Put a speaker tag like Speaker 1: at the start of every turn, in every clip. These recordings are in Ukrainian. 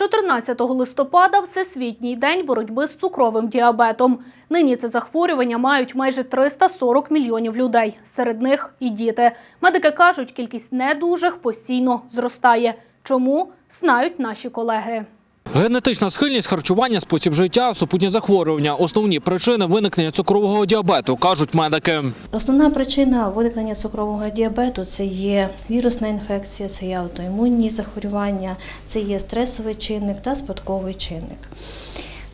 Speaker 1: 14 листопада Всесвітній день боротьби з цукровим діабетом. Нині це захворювання мають майже 340 мільйонів людей. Серед них і діти. Медики кажуть, кількість недужих постійно зростає. Чому знають наші колеги.
Speaker 2: Генетична схильність, харчування, спосіб життя, супутні захворювання – основні причини виникнення цукрового діабету, кажуть медики.
Speaker 3: Основна причина виникнення цукрового діабету це є вірусна інфекція, це є аутоімунні захворювання, це є стресовий чинник та спадковий чинник.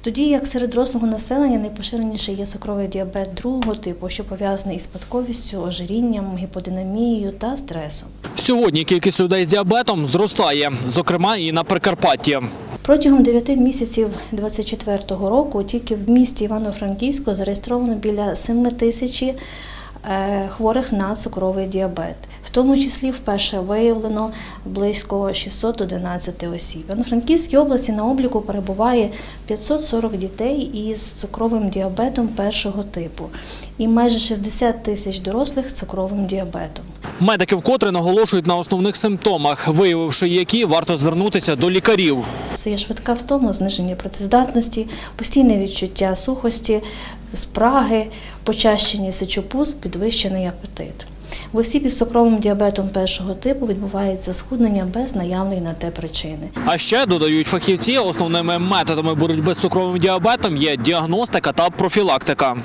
Speaker 3: Тоді як серед дорослого населення найпоширеніший є цукровий діабет другого типу, що пов'язаний із спадковістю, ожирінням, гіподинамією та стресом.
Speaker 2: Сьогодні кількість людей з діабетом зростає, зокрема і на Прикарпатті.
Speaker 3: Протягом 9 місяців 2024 року тільки в місті Івано-Франківську зареєстровано біля 7 тисяч е, хворих на цукровий діабет. В тому числі вперше виявлено близько 611 осіб. В Івано-Франківській області на обліку перебуває 540 дітей із цукровим діабетом першого типу і майже 60 тисяч дорослих з цукровим діабетом.
Speaker 2: Медики вкотре наголошують на основних симптомах, виявивши які, варто звернутися до лікарів.
Speaker 3: Це є швидка втома, зниження працездатності, постійне відчуття сухості, спраги, почащення сечопуз, підвищений апетит. В осіб із цукровим діабетом першого типу відбувається схуднення без наявної на те причини.
Speaker 2: А ще, додають фахівці, основними методами боротьби з цукровим діабетом є діагностика та профілактика.